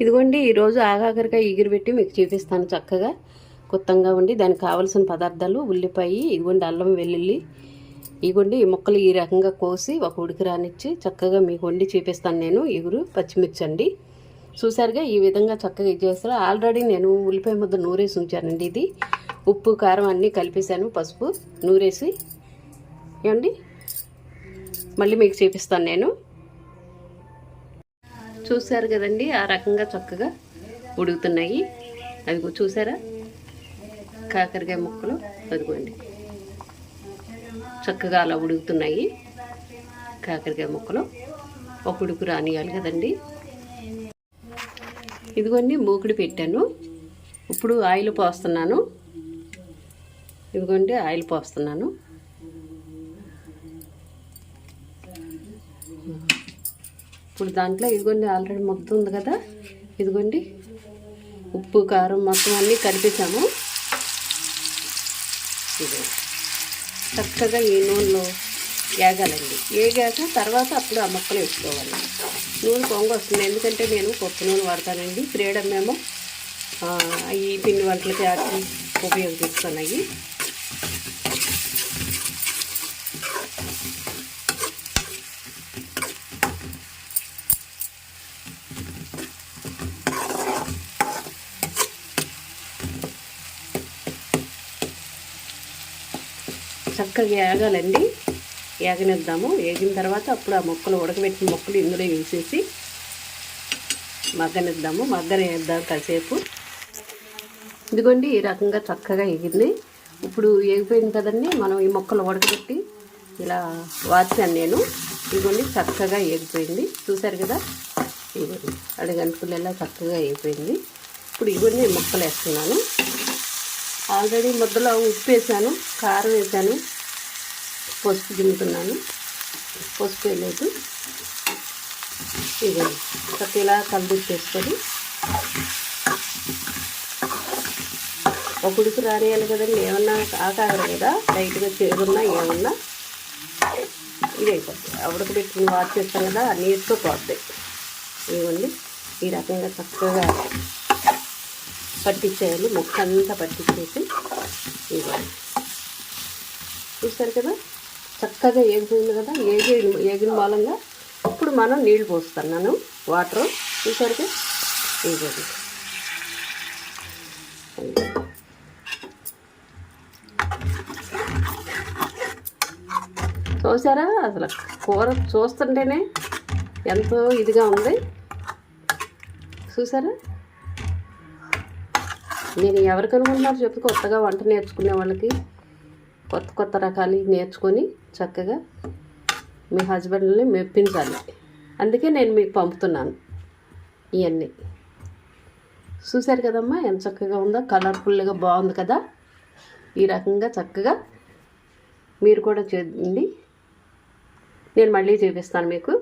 ఇదిగోండి ఈరోజు ఆగాకరకాయ ఎగిరి పెట్టి మీకు చూపిస్తాను చక్కగా. కొత్తగా ఉండి దానికి కావలసిన పదార్థాలు ఉల్లిపాయ ఇదిగోండి అల్లం వెల్లుల్లి. ఇదిగోండి ఈ ముక్కలు ఈ రకంగా కోసి ఒక ఉడికి రానిచ్చి చక్కగా మీకు వండి చూపిస్తాను నేను. ఎగురు పచ్చిమిర్చి అండి. చూసారుగా ఈ విధంగా చక్కగా ఇది చేస్తారు ఆల్రెడీ నేను ఉల్లిపాయ ముద్ద నూరేసి ఉంచానండి ఇది. ఉప్పు కారం అన్నీ కలిపేశాను పసుపు నూరేసి. ఏమండి? మళ్ళీ మీకు చూపిస్తాను నేను. చూశారు కదండి ఆ రకంగా చక్కగా ఉడుకుతున్నాయి. అదిగో చూసారా? కాకరకాయ ముక్కలు అదిగోండి. చక్కగా అలా ఉడుకుతున్నాయి కాకరకాయ ముక్కలు. ఒక ఉడుకు రానియాలి కదండి. ఇదిగోండి మూకుడు పెట్టాను. ఇప్పుడు ఆయిల్ పోస్తున్నాను. ఇదిగోండి ఆయిల్ పోస్తున్నాను. ఇప్పుడు దాంట్లో ఇదిగోండి ఆల్రెడీ మొత్తం ఉంది కదా. ఇదిగోండి ఉప్పు కారం మొత్తం అన్నీ కలిపేసాము ఇది చక్కగా ఈ నూనెలో ఏగాలండి ఏగాక తర్వాత అప్పుడు ఆ మొక్కలు వేసుకోవాలి. నూనె పొంగ వస్తుంది. ఎందుకంటే నేను పప్పు నూనె వాడతానండి. ఫ్రీడమ్ మేము ఈ పిండి వంటలకి వాటికి ఉపయోగిస్తున్నాయి చక్కగా ఏగాలండి. ఏగనిద్దాము. ఏగిన తర్వాత అప్పుడు ఆ మొక్కలు ఉడకబెట్టిన మొక్కలు ఇందులో వేసేసి మగ్గనిద్దాము. మగ్గనిద్దాం కాసేపు. ఇదిగోండి ఈ రకంగా చక్కగా ఎగింది ఇప్పుడు ఎగిపోయింది కదండి మనం ఈ మొక్కలు ఉడకబెట్టి ఇలా వాచాను నేను. ఇదిగోండి చక్కగా ఎగిపోయింది చూసారు కదా? ఇదిగోండి అడిగంటుకునేలా చక్కగా ఎగిపోయింది ఇప్పుడు ఇదిగోండి మొక్కలు వేస్తున్నాను. ఆల్రెడీ ముద్దలో ఉప్పు వేసాను కారం వేసాను పసుపు దింపుతున్నాను పసుపు వేయలేదు. ఇది ఒక ఇలా కలిపేసుకొని ఒక ఉడుకు రానియాలి కదండి ఏమన్నా ఆకాగరు కదా లైట్గా చేరున్నా ఏమన్నా? ఇది అయిపోతుంది ఉడకబెట్టుకుని వాచ్ చేస్తాను కదా నీటితో నీరుతో పోతాయి ఇవ్వండి ఈ రకంగా చక్కగా పట్టించేయాలి ముక్క అంతా పట్టించేసి ఇవ్వాలి చూస్తారు కదా? చక్కగా ఏగిపోయింది కదా? ఏగి ఏగిన మూలంగా ఇప్పుడు మనం నీళ్ళు పోస్తున్నాను వాటర్ చూసారుగా ఇవ్వండి. చూసారా? అసలు కూర చూస్తుంటేనే ఎంతో ఇదిగా ఉంది. చూసారా? నేను ఎవరికి అనుకుంటున్నారు చెప్పి కొత్తగా వంట నేర్చుకునే వాళ్ళకి కొత్త కొత్త రకాలు నేర్చుకొని చక్కగా మీ హస్బెండ్ని మెప్పించాలి అందుకే నేను మీకు పంపుతున్నాను ఇవన్నీ చూశారు కదమ్మా ఎంత చక్కగా ఉందో కలర్ఫుల్గా బాగుంది కదా? ఈ రకంగా చక్కగా మీరు కూడా చేయండి. నేను మళ్ళీ చూపిస్తాను మీకు.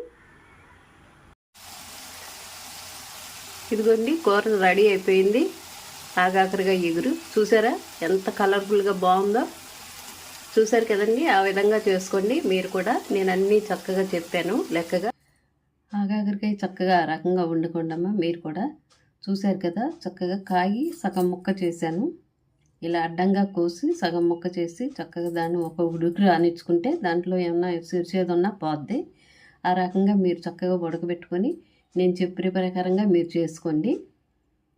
ఇదిగోండి కూర రెడీ అయిపోయింది. ఆగాకరిగా ఎగురు. చూసారా? ఎంత కలర్ఫుల్గా బాగుందో. చూసారు కదండి? ఆ విధంగా చేసుకోండి. మీరు కూడా నేను అన్నీ చక్కగా చెప్పాను. లెక్కగా. ఆగాకరికాయ చక్కగా ఆ రకంగా వండుకోండమ్మా మీరు కూడా. చూశారు కదా? చక్కగా కాగి సగం ముక్క చేశాను. ఇలా అడ్డంగా కోసి సగం ముక్క చేసి చక్కగా దాన్ని ఒక ఉడుకు రానిచ్చుకుంటే దాంట్లో ఏమన్నా సిరిచేది ఉన్నా పోద్ది. ఆ రకంగా మీరు చక్కగా ఉడకబెట్టుకొని నేను చెప్పిన ప్రకారంగా మీరు చేసుకోండి.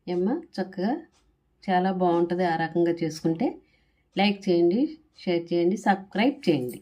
ఏమ్మా? చక్కగా చాలా బాగుంటుంది ఆ రకంగా చేసుకుంటే. లైక్ చేయండి షేర్ చేయండి సబ్స్క్రైబ్ చేయండి.